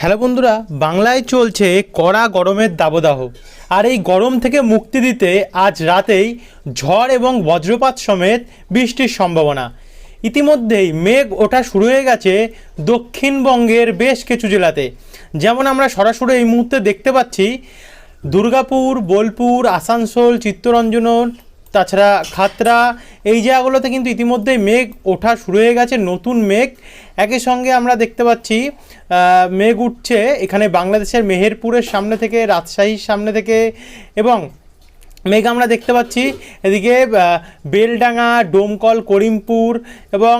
Hello বন্ধুরা, বাংলায় চলছে কড়া গরমের দাবদাহ। আর এই গরম থেকে মুক্তি দিতে আজ রাতেই ঝড় এবং বজ্রপাত সমেত বৃষ্টির সম্ভাবনা। ইতিমধ্যেই মেঘ ওঠা শুরু হয়ে গেছে দক্ষিণবঙ্গের বেশ কিছু জেলাতে। যেমন আমরা সরাসরি এই মুহূর্তে দেখতে পাচ্ছি, দুর্গাপুর, বোলপুর, আসানসোল চিত্তরঞ্জন তাছাড়া খাতরা, এই জায়গাগুলোতে কিন্তু ইতিমধ্যেই মেঘ ওঠা শুরু হয়ে গেছে, নতুন মেঘ। একই সঙ্গে আমরা দেখতে পাচ্ছি মেঘ উঠছে এখানে বাংলাদেশের মেহেরপুরের সামনে থেকে, রাজশাহীর সামনে থেকে এবং মেঘ আমরা দেখতে পাচ্ছি এদিকে বেলডাঙ্গা, ডোমকল, করিমপুর এবং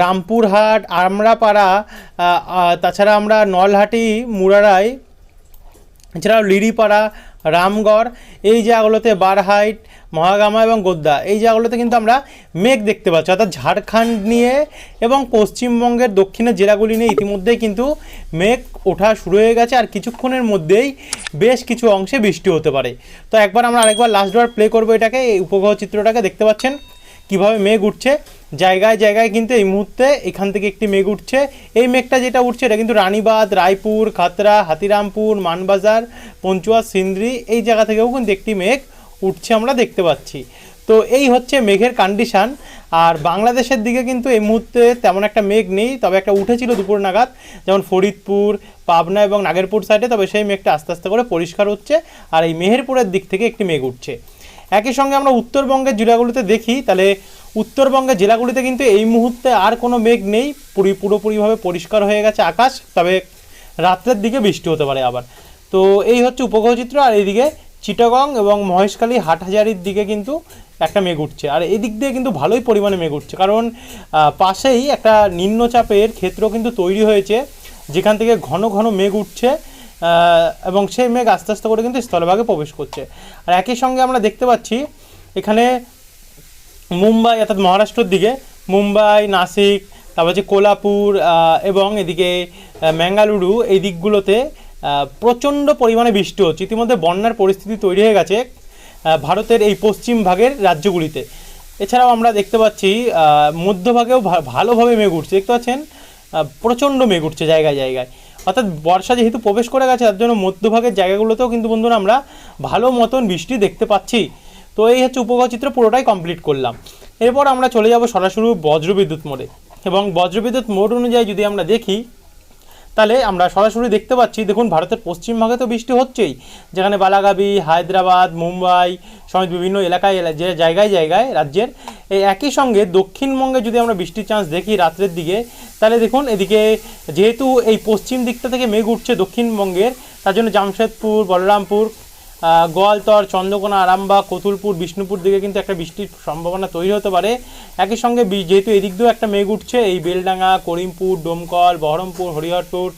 রামপুরহাট, আমরাপাড়া তাছাড়া আমরা নলহাটি, মুরারাই, এছাড়াও লিরিপাড়া, রামগড়, এই জায়গাগুলোতে বারহাইট মহাগামা এবং গোদ্দা, এই জায়গাগুলোতে কিন্তু আমরা মেঘ দেখতে পাচ্ছি। অর্থাৎ ঝাড়খণ্ড নিয়ে এবং পশ্চিমবঙ্গের দক্ষিণের জেলাগুলি নিয়ে ইতিমধ্যেই কিন্তু মেঘ ওঠা শুরু হয়ে গেছে আর কিছুক্ষণের মধ্যেই বেশ কিছু অংশে বৃষ্টি হতে পারে। তো একবার আমরা আরেকবার লাস্টবার প্লে করব এটাকে, এই উপগ্রহ চিত্রটাকে দেখতে পাচ্ছেন, কীভাবে মেঘ উঠছে। জায়গায় জায়গায় কিন্তু এই মুহূর্তে এখান থেকে একটি মেঘ উঠছে। এই মেঘটা যেটা উঠছে এটা কিন্তু রানীবাঁধ, রায়পুর খাতরা হাতিরামপুর, মানবাজার পঞ্চুয়া সিন্দ্রি, এই জায়গা থেকেও কিন্তু একটি মেঘ উঠছে আমরা দেখতে পাচ্ছি। তো এই হচ্ছে মেঘের কন্ডিশান আর বাংলাদেশের দিকে কিন্তু এই মুহূর্তে তেমন একটা মেঘ নেই, তবে একটা উঠেছিল দুপুর নাগাদ, যেমন ফরিদপুর, পাবনা এবং নাগেরপুর সাইডে তবে সেই মেঘটা আস্তে আস্তে করে পরিষ্কার হচ্ছে আর এই মেহেরপুরের দিক থেকে একটি মেঘ উঠছে। একই সঙ্গে আমরা উত্তরবঙ্গের জেলাগুলিতে দেখি, তাহলে উত্তরবঙ্গের জেলাগুলিতে কিন্তু এই মুহূর্তে আর কোনো মেঘ নেই, পুরি পুরোপুরিভাবে পরিষ্কার হয়ে গেছে আকাশ, তবে রাত্রের দিকে বৃষ্টি হতে পারে আবার। তো এই হচ্ছে উপগ্রহ চিত্র, আর এইদিকে চিটাগং এবং মহেশখালী হাটহাজারির দিকে কিন্তু একটা মেঘ উঠছে। আর এই দিক দিয়ে কিন্তু ভালোই পরিমাণে মেঘ উঠছে। কারণ পাশেই একটা নিম্নচাপের ক্ষেত্র কিন্তু তৈরি হয়েছে, যেখান থেকে ঘন ঘন মেঘ উঠছে এবং সেই মেঘ আস্তে আস্তে করে কিন্তু স্থলভাগে প্রবেশ করছে। আর একই সঙ্গে আমরা দেখতে পাচ্ছি, এখানে মুম্বাই অর্থাৎ মহারাষ্ট্রের দিকে, মুম্বাই, নাসিক, তারপর হচ্ছে কোলাপুর এবং এদিকে ম্যাঙ্গালুরু, এই দিকগুলোতে প্রচণ্ড পরিমাণে বৃষ্টি হচ্ছে। ইতিমধ্যে বন্যার পরিস্থিতি তৈরি হয়ে গেছে ভারতের এই পশ্চিম ভাগের রাজ্যগুলিতে। এছাড়াও আমরা দেখতে পাচ্ছি মধ্যভাগেও ভালোভাবে মেঘ উঠছে। দেখতে পাচ্ছেন প্রচণ্ড মেঘ উঠছে জায়গায় জায়গায়। অর্থাৎ বর্ষা যেহেতু প্রবেশ করে গেছে, তার জন্য মধ্যভাগের জায়গাগুলোতেও কিন্তু বন্ধুরা আমরা ভালো মতন বৃষ্টি দেখতে পাচ্ছি। তো এই হচ্ছে উপগ্রহ চিত্র, পুরোটাই কমপ্লিট করলাম। এরপর আমরা চলে যাব সরাসরি বজ্রবিদ্যুৎ মোড়ে। এবং বজ্রবিদ্যুৎ মোড অনুযায়ী যদি আমরা দেখি তাহলে আমরা সরাসরি দেখতে পাচ্ছি, দেখুন ভারতের পশ্চিমবঙ্গে তো বৃষ্টি হচ্ছেই। যেখানে বালাগাবি, হায়দ্রাবাদ, মুম্বাই সমেত বিভিন্ন এলাকায়, যে জায়গায় জায়গায় রাজ্যের এই একই সঙ্গে দক্ষিণবঙ্গে যদি আমরা বৃষ্টির চান্স দেখি রাত্রের দিকে, তাহলে দেখুন এদিকে যেহেতু এই পশ্চিম দিকটা থেকে মেঘ উঠছে দক্ষিণবঙ্গের, তার জন্য জামশেদপুর, বলরামপুর গোয়ালতর, চন্দ্রকোনা আরামবা কতুলপুর, বিষ্ণুপুর দিকে কিন্তু একটা বৃষ্টির সম্ভাবনা তৈরি হতে পারে। একই সঙ্গে যেহেতু এদিক দিয়েও একটা মেঘ উঠছে, এই বেলডাঙ্গা, করিমপুর, ডোমকল, বহরমপুর, হরিহরপুর,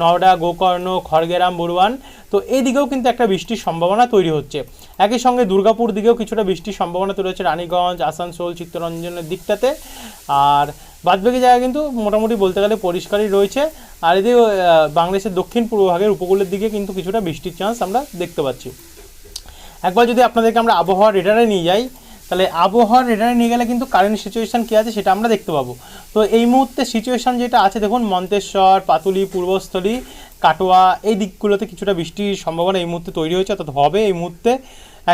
নওডা, গোকর্ণ, খড়গেরাম, বড়ুয়ান, তো এই দিকেও কিন্তু একটা বৃষ্টির সম্ভাবনা তৈরি হচ্ছে। একই সঙ্গে দুর্গাপুর দিকেও কিছুটা বৃষ্টির সম্ভাবনা তৈরি হচ্ছে, রানীগঞ্জ, আসানসোল, চিত্তরঞ্জনের দিকটাতে। আর বাদবাকি জায়গা কিন্তু মোটামুটি বলতে গেলে পরিষ্কারই রয়েছে। আর এদিকে বাংলাদেশের দক্ষিণ পূর্ব ভাগের উপকূলের দিকে কিন্তু কিছুটা বৃষ্টির চান্স আমরা দেখতে পাচ্ছি। একবার যদি আপনাদেরকে আমরা আবহাওয়া রেডারে নিয়ে যাই, তাহলে আবহাওয়া রেডারে নিয়ে গেলে কিন্তু কারেন্ট সিচুয়েশান কী আছে সেটা আমরা দেখতে পাবো। তো এই মুহূর্তে সিচুয়েশান যেটা আছে, দেখুন, মন্তেশ্বর, পাতুলি, পূর্বস্থলী, কাটোয়া, এই দিকগুলোতে কিছুটা বৃষ্টির সম্ভাবনা এই মুহূর্তে তৈরি হয়েছে, অর্থাৎ হবে এই মুহূর্তে।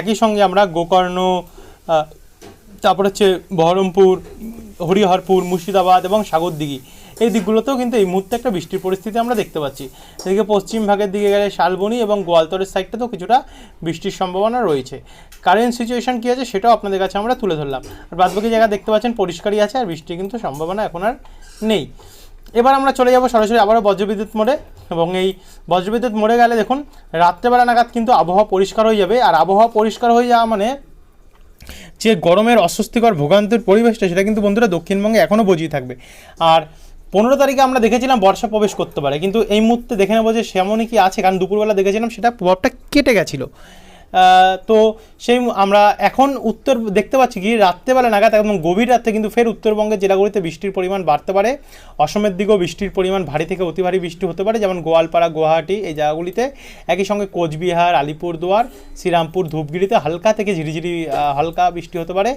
একই সঙ্গে আমরা গোকর্ণ তারপর হচ্ছে বহরমপুর, হরিহরপুর, মুর্শিদাবাদ এবং সাগরদিঘি। এই দিকগুলোতেও কিন্তু এই মুহূর্তে একটা বৃষ্টির পরিস্থিতি আমরা দেখতে পাচ্ছি। এদিকে পশ্চিম ভাগের দিকে গেলে শালবনি এবং গোয়ালতরের সাইডটাতেও কিছুটা বৃষ্টির সম্ভাবনা রয়েছে। কারেন্ট সিচুয়েশন কী আছে সেটাও আপনাদের কাছে আমরা তুলে ধরলাম। আর বাদবাকি জায়গা দেখতে পাচ্ছেন পরিষ্কারই আছে, আর বৃষ্টির কিন্তু সম্ভাবনা এখন আর নেই। এবার আমরা চলে যাব সরাসরি আবারও বজ্রবিদ্যুৎ মোড়ে এবং এই বজ্রবিদ্যুৎ মোড়ে গেলে দেখুন, রাত্রেবেলা নাগাদ কিন্তু আবহাওয়া পরিষ্কার হয়ে যাবে। আর আবহাওয়া পরিষ্কার হয়ে যাওয়া মানে যে গরমের অস্বস্তিকর ভোগান্তির পরিবেশটা, সেটা কিন্তু বন্ধুরা দক্ষিণবঙ্গে এখনও বজিয়ে থাকবে। আর পনেরো তারিখে আমরা দেখেছিলাম বর্ষা প্রবেশ করতে পারে, কিন্তু এই মুহূর্তে দেখে নেব যে সেমনই কি আছে, কারণ দুপুরবেলা দেখেছিলাম সেটা প্রভাবটা কেটে গেছিল। তো সেই আমরা এখন উত্তর দেখতে পাচ্ছি কি, রাত্রেবেলা নাগাদ একদম গভীর রাত্রে কিন্তু ফের উত্তরবঙ্গের জেলাগুলিতে বৃষ্টির পরিমাণ বাড়তে পারে। অসমের দিকেও বৃষ্টির পরিমাণ ভারী থেকে অতি ভারী বৃষ্টি হতে পারে, যেমন গোয়ালপাড়া, গুয়াহাটি এই জায়গাগুলিতে। একই সঙ্গে কোচবিহার, আলিপুরদুয়ার, শ্রীরামপুর, ধূপগিরিতে হালকা থেকে ঝিরিঝিরি হালকা বৃষ্টি হতে পারে।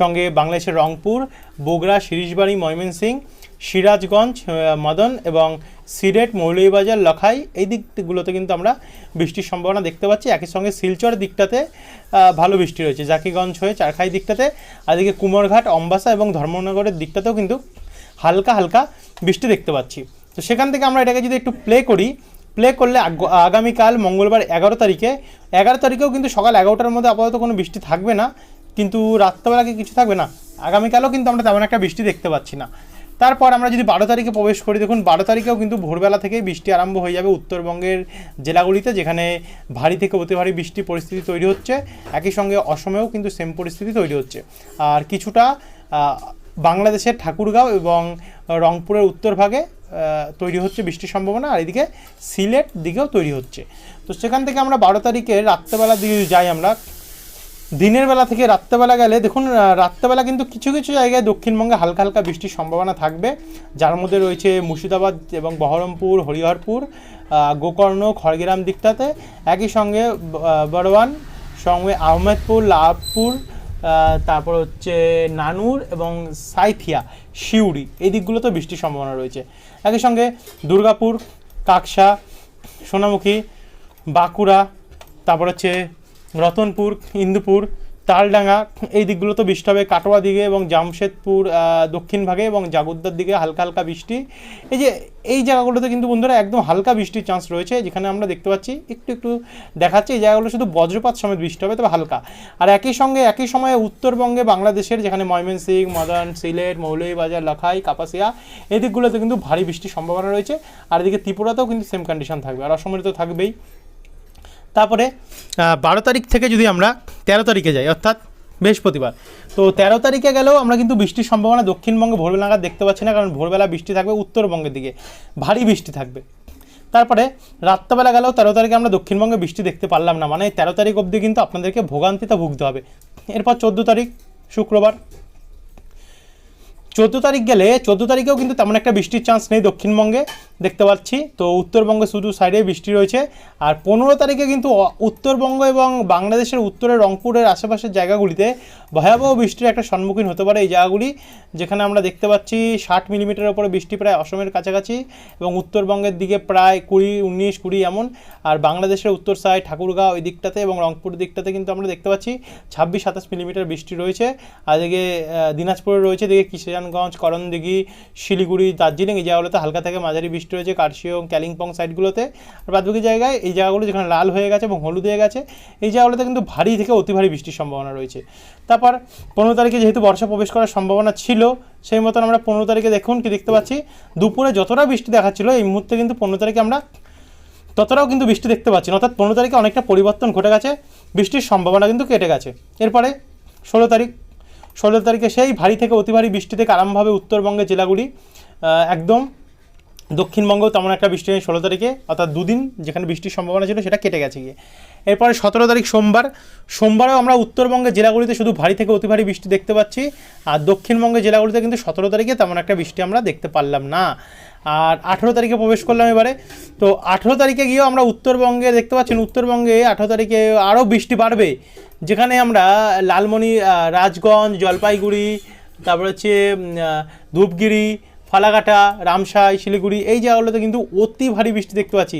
সঙ্গে বাংলাদেশের রংপুর, বগুড়া শিরিশবাড়ি ময়মনসিংহ সিরাজগঞ্জ মদন এবং সিলেট মৌলভীবাজার, লখাই এই দিকগুলোতে কিন্তু আমরা বৃষ্টির সম্ভাবনা দেখতে পাচ্ছি। একই সঙ্গে শিলচর দিকটাতে ভালো বৃষ্টি রয়েছে। জাকিগঞ্জ হয়ে চারখাই দিকটাতে আর এদিকে কুমারঘাট, অম্বাসা এবং ধর্মনগরের দিকটাতেও কিন্তু হালকা হালকা বৃষ্টি দেখতে পাচ্ছি। তো সেখান থেকে আমরা এটাকে যদি একটু প্লে করি প্লে করলে আগ- আগামীকাল মঙ্গলবার এগারো তারিখে, এগারো তারিখেও কিন্তু সকাল এগারোটার মধ্যে আপাতত কোনো বৃষ্টি থাকবে না, কিন্তু রাত্রেবেলা কি কিছু থাকবে না। আগামীকালও কিন্তু আমরা তেমন একটা বৃষ্টি দেখতে পাচ্ছি না। তারপর আমরা যদি বারো তারিখে প্রবেশ করি, দেখুন বারো তারিখেও কিন্তু ভোরবেলা থেকেই বৃষ্টি আরম্ভ হয়ে যাবে উত্তরবঙ্গের জেলাগুলিতে, যেখানে ভারী থেকে অতি ভারী বৃষ্টি পরিস্থিতি তৈরি হচ্ছে। একই সঙ্গে অসমেও কিন্তু সেম পরিস্থিতি তৈরি হচ্ছে। আর কিছুটা বাংলাদেশের ঠাকুরগাঁও এবং রংপুরের উত্তর ভাগে তৈরি হচ্ছে বৃষ্টির সম্ভাবনা, আর এদিকে সিলেট দিকেও তৈরি হচ্ছে। তো সেখান থেকে আমরা বারো তারিখে রাত্রেবেলার দিকে যাই আমরা দিনের বেলা থেকে রাত্রেবেলা গেলে দেখুন রাত্রেবেলা কিন্তু কিছু কিছু জায়গায় দক্ষিণবঙ্গে হালকা হালকা বৃষ্টির সম্ভাবনা থাকবে। যার মধ্যে রয়েছে মুর্শিদাবাদ এবং বহরমপুর, হরিহরপুর গোকর্ণ, খড়গ্রাম দিকটাতে। একই সঙ্গে বড়ওয়ান, সঙ্গে আহমেদপুর, লাভপুর তারপর হচ্ছে নানুর এবং সাইথিয়া শিউড়ি এই দিকগুলোতে বৃষ্টির সম্ভাবনা রয়েছে। একই সঙ্গে দুর্গাপুর, কাকসা, সোনামুখী, বাঁকুড়া, তারপর হচ্ছে রতনপুর, ইন্দুপুর, তালডাঙ্গা, এই দিকগুলো তো বৃষ্টি হবে কাটোয়া দিকে এবং জামশেদপুর দক্ষিণ ভাগে এবং জাগুদ্দার দিকে হালকা হালকা বৃষ্টি। এই যে, এই জায়গাগুলোতে কিন্তু বন্ধুরা একদম হালকা বৃষ্টির চান্স রয়েছে, যেখানে আমরা দেখতে পাচ্ছি, একটু একটু দেখাচ্ছে, এই জায়গাগুলো শুধু বজ্রপাত সমেত বৃষ্টি হবে, তবে হালকা। আর একই সঙ্গে, একই সময়ে উত্তরবঙ্গে বাংলাদেশের, যেখানে ময়মনসিংহ, মদন, সিলেট, মৌলভীবাজার, লখাই, কাপাসিয়া, এই দিকগুলোতে কিন্তু ভারী বৃষ্টির সম্ভাবনা রয়েছে। আর এদিকে ত্রিপুরাতেও কিন্তু সেম কন্ডিশন থাকবে, আর অসমের তো থাকবেই। তারপরে বারো তারিখ থেকে যদি আমরা তেরো তারিখে যাই, অর্থাৎ বৃহস্পতিবার। তো তেরো তারিখে গেলেও আমরা কিন্তু বৃষ্টির সম্ভাবনা দক্ষিণবঙ্গে ভোরবেলা নাগাদ দেখতে পাচ্ছি না, কারণ ভোরবেলা বৃষ্টি থাকবে উত্তরবঙ্গের দিকে। ভারী বৃষ্টি থাকবে। তারপরে, রাত্রেবেলা গেলেও তেরো তারিখে আমরা দক্ষিণবঙ্গে বৃষ্টি দেখতে পারলাম না। মানে তেরো তারিখ অবধি কিন্তু আপনাদেরকে ভোগান্তিতে ভুগতে হবে। এরপর চোদ্দ তারিখ, শুক্রবার। চোদ্দ তারিখ গেলে, চোদ্দ তারিখেও কিন্তু তেমন একটা বৃষ্টির চান্স নেই দক্ষিণবঙ্গে, দেখতে পাচ্ছি। তো উত্তরবঙ্গে শুধু সাইডে বৃষ্টি রয়েছে। আর পনেরো তারিখে কিন্তু উত্তরবঙ্গ এবং বাংলাদেশের উত্তরের রংপুরের আশেপাশের জায়গাগুলিতে ভয়াবহ বৃষ্টির একটা সম্মুখীন হতে পারে এই জায়গাগুলি, যেখানে আমরা দেখতে পাচ্ছি ষাট মিলিমিটারের উপরে বৃষ্টি প্রায় অসমের কাছাকাছি এবং উত্তরবঙ্গের দিকে প্রায় কুড়ি, উনিশ, কুড়ি এমন। আর বাংলাদেশের উত্তর সাইড ঠাকুরগাঁও ওই দিকটাতে এবং রংপুর দিকটাতে কিন্তু আমরা দেখতে পাচ্ছি ছাব্বিশ, সাতাশ মিলিমিটার বৃষ্টি রয়েছে। আর এদিকে দিনাজপুরে রয়েছে, এদিকে কিষানগঞ্জ করণদিঘি, শিলিগুড়ি, দার্জিলিং এই জায়গাগুলোতে হালকা থেকে মাঝারি বৃষ্টি রয়েছে কার্শিয়ং কালিম্পং সাইডগুলোতে। আর বাদবাকি জায়গায় এই জায়গাগুলো যেখানে লাল হয়ে গেছে এবং হলুদ হয়ে গেছে, এই জায়গাগুলোতে কিন্তু ভারী থেকে অতি ভারী বৃষ্টির সম্ভাবনা রয়েছে। তারপর পনেরো তারিখে যেহেতু বর্ষা প্রবেশ করার সম্ভাবনা ছিল, সেই মতন আমরা পনেরো তারিখে দেখুন কি দেখতে পাচ্ছি। দুপুরে যতটা বৃষ্টি দেখাচ্ছিল, এই মুহূর্তে কিন্তু পনেরো তারিখে আমরা ততটাও কিন্তু বৃষ্টি দেখতে পাচ্ছি অর্থাৎ পনেরো তারিখে অনেকটা পরিবর্তন ঘটে গেছে, বৃষ্টির সম্ভাবনা কিন্তু কেটে গেছে। এরপরে ষোলো তারিখ ষোলো তারিখে সেই ভারী থেকে অতি ভারী বৃষ্টি থেকে আরামভাবে উত্তরবঙ্গের জেলাগুলি। একদম দক্ষিণবঙ্গেও তেমন একটা বৃষ্টি নেই ষোলো তারিখে, অর্থাৎ দুদিন যেখানে বৃষ্টির সম্ভাবনা ছিল সেটা কেটে গেছে গিয়ে। এরপরে সতেরো তারিখ সোমবার, সোমবারেও আমরা উত্তরবঙ্গের জেলাগুলিতে শুধু ভারী থেকে অতি ভারী বৃষ্টি দেখতে পাচ্ছি, আর দক্ষিণবঙ্গের জেলাগুলিতে কিন্তু সতেরো তারিখে তেমন একটা বৃষ্টি আমরা দেখতে পারলাম না। আর আঠেরো তারিখে প্রবেশ করলাম এবারে। তো আঠেরো তারিখে গিয়েও আমরা উত্তরবঙ্গে দেখতে পাচ্ছেন উত্তরবঙ্গে আঠেরো তারিখে আরও বৃষ্টি বাড়বে। যেখানে আমরা লালমনি রাজগঞ্জ, জলপাইগুড়ি, তারপর হচ্ছে ধূপগিরি, ফালাকাটা রামসাই শিলিগুড়ি, এই জায়গাগুলোতে কিন্তু অতি ভারী বৃষ্টি দেখতে পাচ্ছি।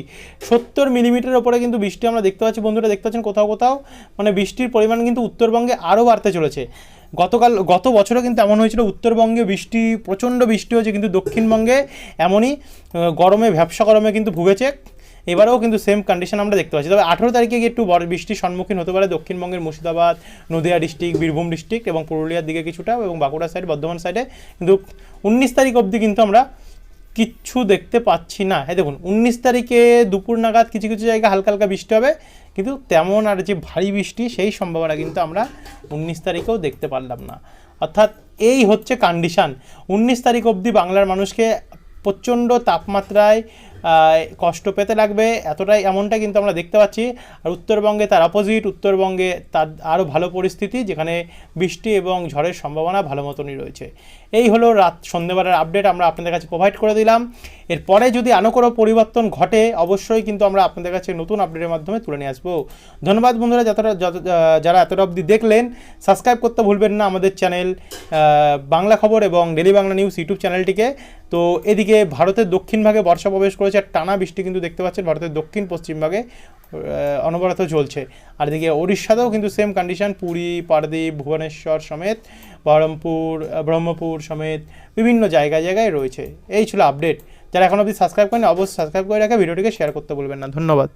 সত্তর মিলিমিটারের ওপরে কিন্তু বৃষ্টি আমরা দেখতে পাচ্ছি। বন্ধুরা, দেখতে পাচ্ছেন কোথাও কোথাও? মানে বৃষ্টির পরিমাণ কিন্তু উত্তরবঙ্গে আরও বাড়তে চলেছে। গতকাল, গত বছরও কিন্তু এমন হয়েছিল, উত্তরবঙ্গে বৃষ্টি, প্রচণ্ড বৃষ্টি হয়েছে, কিন্তু দক্ষিণবঙ্গে এমনই গরমে ভ্যাবসা গরমে কিন্তু ভুগেছে। এবারেও কিন্তু সেম কন্ডিশন আমরা দেখতে পাচ্ছি। তবে আঠেরো তারিখে গিয়ে একটু বড় বৃষ্টির সম্মুখীন হতে পারে দক্ষিণবঙ্গের মুর্শিদাবাদ, নদিয়া ডিস্ট্রিক্ট বীরভূম ডিস্ট্রিক্ট এবং পুরুলিয়ার দিকে কিছুটা এবং বাঁকুড়া সাইড বর্ধমান সাইডে কিন্তু উনিশ তারিখ অবধি কিন্তু আমরা কিচ্ছু দেখতে পাচ্ছি না। হ্যাঁ দেখুন, উনিশ তারিখে দুপুর নাগাদ কিছু কিছু জায়গায় হালকা হালকা বৃষ্টি হবে, কিন্তু তেমন আর যে ভারী বৃষ্টি সেই সম্ভাবনা কিন্তু আমরা উনিশ তারিখেও দেখতে পারলাম না। অর্থাৎ এই হচ্ছে কন্ডিশান উনিশ তারিখ অবধি বাংলার মানুষকে প্রচণ্ড তাপমাত্রায় কষ্ট পেতে লাগবে, এতটাই এমনটাই কিন্তু আমরা দেখতে পাচ্ছি। আর উত্তরবঙ্গে তার অপোজিট উত্তরবঙ্গে তার আরও ভালো পরিস্থিতি, যেখানে বৃষ্টি এবং ঝড়ের সম্ভাবনা ভালো মতনই রয়েছে। এই হলো রাত, সন্ধ্যেবেলার আপডেট আমরা আপনাদের কাছে প্রোভাইড করে দিলাম। এরপরে যদি আরও কোনো পরিবর্তন ঘটে, অবশ্যই কিন্তু আমরা আপনাদের কাছে নতুন আপডেটের মাধ্যমে তুলে নিয়ে আসব। ধন্যবাদ বন্ধুরা, যতটা, যত- যারা এতটা অবধি দেখলেন সাবস্ক্রাইব করতে ভুলবেন না আমাদের চ্যানেল বাংলা খবর এবং ডেলি বাংলা নিউজ ইউটিউব চ্যানেলটিকে তো এদিকে ভারতের দক্ষিণ ভাগে বর্ষা প্রবেশ করেছে। আর টানা বৃষ্টি কিন্তু দেখতে পাচ্ছেন, ভারতের দক্ষিণ পশ্চিমবঙ্গে অনবরত চলছে আর এদিকে ওড়িশাতেও কিন্তু সেম কন্ডিশন পুরী পারদ্বীপ ভুবনেশ্বর সমেত, বহরমপুর ব্রহ্মপুর সমেত বিভিন্ন জায়গায় জায়গায় রয়েছে। এই ছিল আপডেট যারা এখন অবধি সাবস্ক্রাইব করেন অবশ্যই সাবস্ক্রাইব করে রাখে, ভিডিওটিকে শেয়ার করতে বলবেন না। ধন্যবাদ।